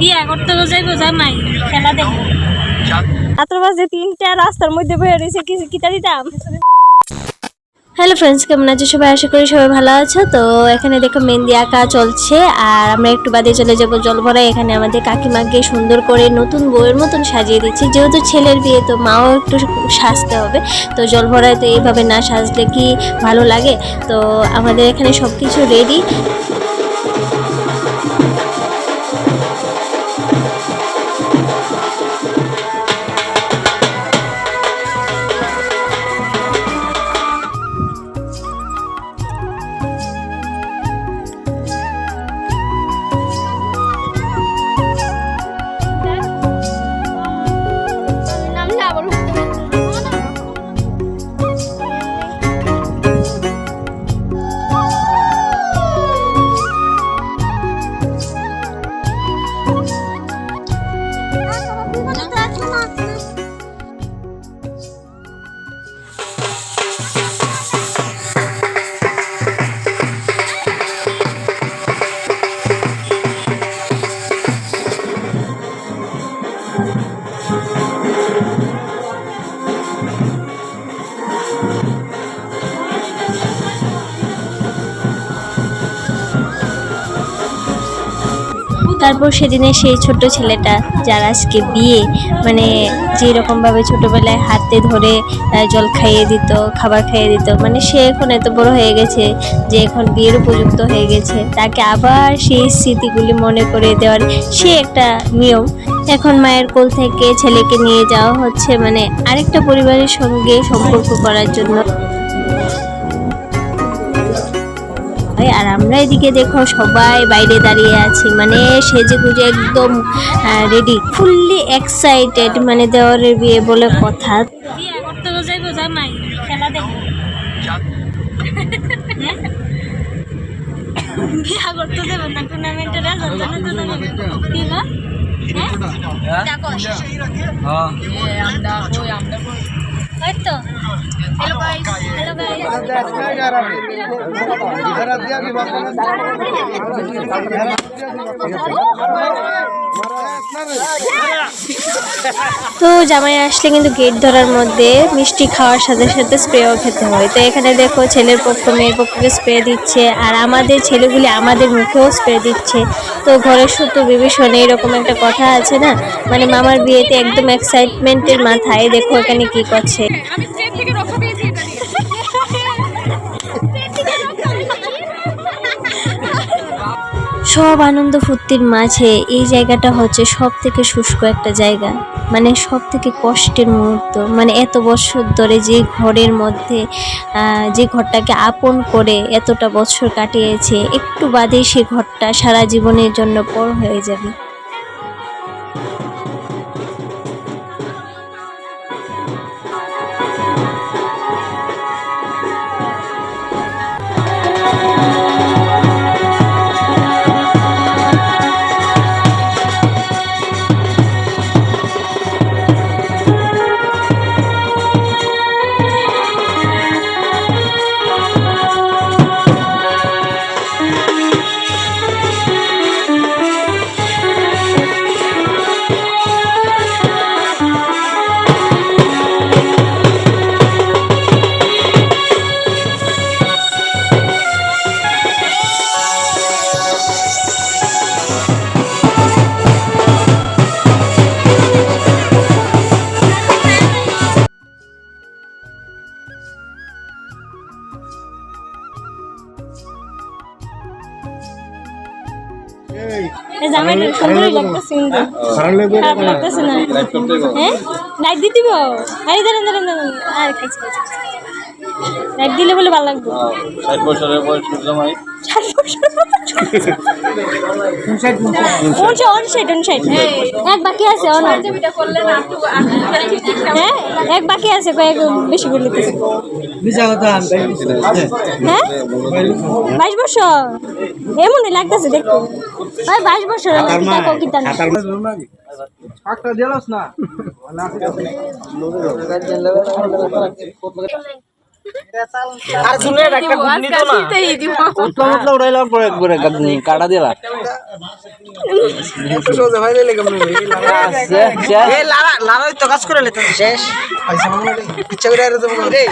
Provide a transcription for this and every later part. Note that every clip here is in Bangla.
বিয়া করতে যাইবো খেলা দেখব। তিনটা রাস্তার মধ্যে বয়ে রয়েছে দিতাম হ্যালো ফ্রেন্ডস কেমন আছো সবাই? আশা করি সবাই ভালো আছো। তো এখানে দেখো মেহেন্দি আঁকা চলছে, আর আমরা একটু বাদে চলে যাব জল ভরায় এখানে আমাদের কাকিমাকে সুন্দর করে নতুন বইয়ের মতন সাজিয়ে দিচ্ছি। যেহেতু ছেলের বিয়ে, তো মাও একটু সাজতে হবে। তো জল ভরায় তো এইভাবে না সাজলে কি ভালো লাগে? তো আমাদের এখানে সব কিছু রেডি তারপর সেদিনে সেই ছোট ছেলেটা যার আজকে বিয়ে মানে যেরকম ভাবে ছোটবেলায় হাতে ধরে জল খাইয়ে দিত, খাবার খাইয়ে দিত মানে সে এখন এত বড় হয়ে গেছে যে এখন বিয়ের উপযুক্ত হয়ে গেছে। তাকে আবার সেই স্মৃতিগুলি মনে করে দেওয়ার সে একটা নিয়ম। এখন মায়ের কোল থেকে ছেলেকে নিয়ে যাওয়া হচ্ছে মানে আরেকটা পরিবারের সঙ্গে সম্পর্ক করার জন্য। হয় আর আমরা এদিকে দেখো সবাই বাইরে দাঁড়িয়ে আছি। মানে সেজে গুজে একদম রেডি ফুললি এক্সাইটেড মানে দেওয়ারের বিয়ে বলে কথা। বিয়ে করতে না টুর্নামেন্টের হ্যাঁ। ওই তো হ্যালো গাইস হ্যালো গাইস তো জামাই আসলে কিন্তু গেট ধরার মধ্যে মিষ্টি খাওয়ার সাথে সাথে স্প্রেও খেতে হয়। তো এখানে দেখো ছেলের পক্ষ, মেয়ের পক্ষকে স্প্রে দিচ্ছে আর আমাদের ছেলেগুলি আমাদের মুখেও স্প্রে দিচ্ছে। তো ঘরের সত্য বিভীষণে এরকম একটা কথা আছে না? মানে মামার বিয়েতে একদম এক্সাইটমেন্টের মাথায় দেখো এখানে কি করছে। সব আনন্দ ফুর্তির মাঝে এই জায়গাটা হচ্ছে সব থেকে শুষ্ক একটা জায়গা। মানে সব থেকে কষ্টের মুহূর্ত। মানে এত বছর ধরে যে ঘরের মধ্যে যে ঘরটাকে আপন করে এতটা বছর কাটিয়েছে, একটু বাদে সে ঘরটা সারা জীবনের জন্য পর হয়ে যাবে। জামাইটা সুন্দরই লাগতেছে কিন্তু। খারাপ লাগতেছে না। হ্যাঁ? লাইট দিয়ে দিব? আরে দাঁড়ান দাঁড়ান দাঁড়ান। আর খাইছি খাইছি লাইট দিলে বলে ভালো লাগবে। ষাট বছরের বয়স জামাই? ষাট বছর এক বাকি আছে হ্যাঁ এক বাকি আছে কয়েক বেশি করে লিখতেছে হ্যাঁ? বাইশ বছর? এমনই লাগতেছে দেখতে। ভাই বাইশ বছর না? আর শুনে একটা গুন্নি তো না। পরে একবারে গাদনি কাটা দিলা সোজা কেমন? এই লারা লারা তো কাজ করে লেতে শেষ। পয়সা ইচ্ছা করে আর রে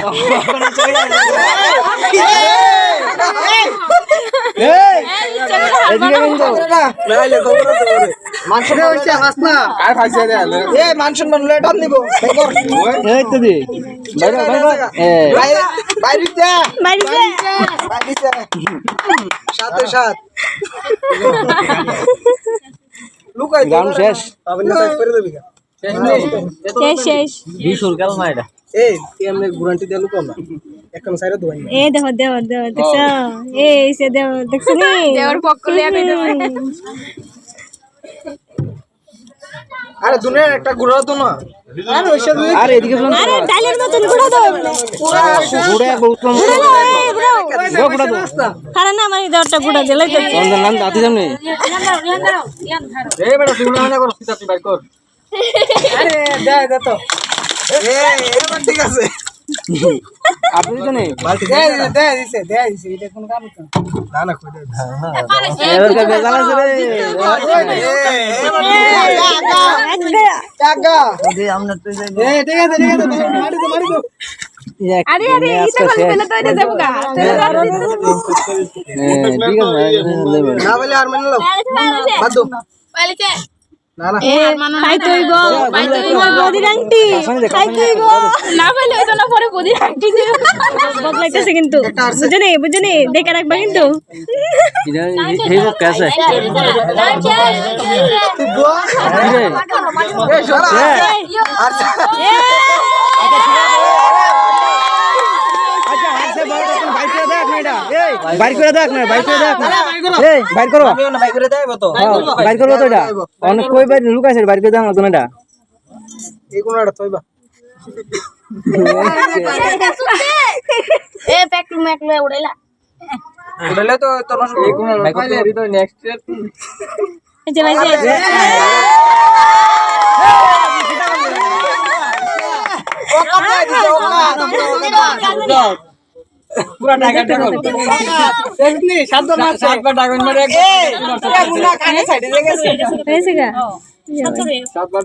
সাথে সাথ। লুকাই গান শেষ। করে দেবি শেষ শেষ এটা। এই তুই এমনি গুরান্টি দিয়ে লুকাও না। এখন সাইরে দোয়াই এ দেখো দেও দেও দেখছ? এ সে দেও দেখছ নি? দেওয়ার পক্ষ লিয়া কইতাছে আরে দুনিয়ার একটা গুড়া তো না। আরে ওইসব দিয়ে এদিকে শুন আরে ডালের মতন গুঁড়ো দাও। ঘুরে একবার উতলা গুঁড়ো দাও। এই গুঁড়ো গো গুড়া তো খারা না আমার দেওয়ারটা গুঁড়ো দিলে তো অন্ধ নাম দাতি সামনে এই বেটা তুই না কর সিতা তুই বাইর কর। আরে দে দে তো। এ এবার ঠিক আছে। আপনি তো দে দে দিছে দে দিছে এটা কোন কাম তো না না কই দে এবার কে বেজাল আছে রে টাকা দে আমরা তুই যাই এ ঠিক আছে ঠিক আছে মারি দে মারি দে আরে আরে ইটা করলে পেলে তো এটা যাব গা ঠিক আছে না বলে আর মানে লো বাদ দিও বুঝনি দেখে রাখবা কিন্তু এটা এই বক আছে তুই দো এ সরা আচ্ছা এ আচ্ছা হাসে বাইর করে বাইর করে দেখ না এটা এই বাইর করে দেখ না বাইর করে দেখ এই বাইর করো। আমি না বাই করে দেব তো। হ্যাঁ, বাইর করব। তো এটা। অনেক কই বাইর লুকাইছে বাইর করে দাও না তো না এটা। এই কোন একটা তৈবা এ প্যাক ম্যাক লয়ে উড়াইলা। উড়ালে তো তো নষ্ট এই কোন বাইর এরি তো নেক্সট এই যে লাইছে ও কাটা দিছে ও কাটা পুরা টাকা টাকা এমনি শান্ত না সাতবার টাকা মারে এই গুনা কানে সাইডে লেগে গেছে। হয়েছে গা? সাতবার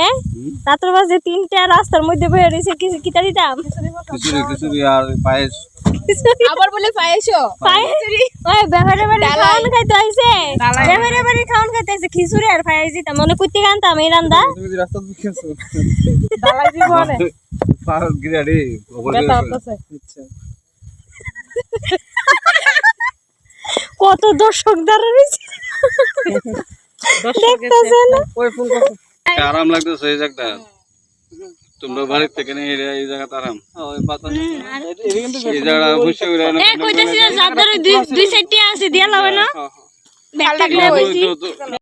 হ্যাঁ? রাত্র বাজে তিনটা রাস্তার মধ্যে বয়ে রয়েছে কি কিতা দিতাম খিচুড়ি খিচুড়ি আর পায়েস। আবার বলে পাইছো ওই বেহারে বাড়ি খাওয়ান খাইতে আইছে। বেহারে বাড়ি খাওয়ান খাইতে আইছে খিচুড়ি আর ফাই দিতাম। মনে এই রান্দা। রাস্তা দালাই জীবনে। গিরাড়ি বেটা কত দর্শক দ্বারা রয়েছে দেখতেছে না আরাম লাগতেছে এই জায়গাটা। তোমরা বাড়ির থেকে নিয়ে এই জায়গাটা আরাম। এই জায়গাটা বসে করে এ কইতাছি যে যাদের দুই দুই সাইডে আছে দিয়া লাভ না। ব্যাগ থাকলে হইছি তো- তো-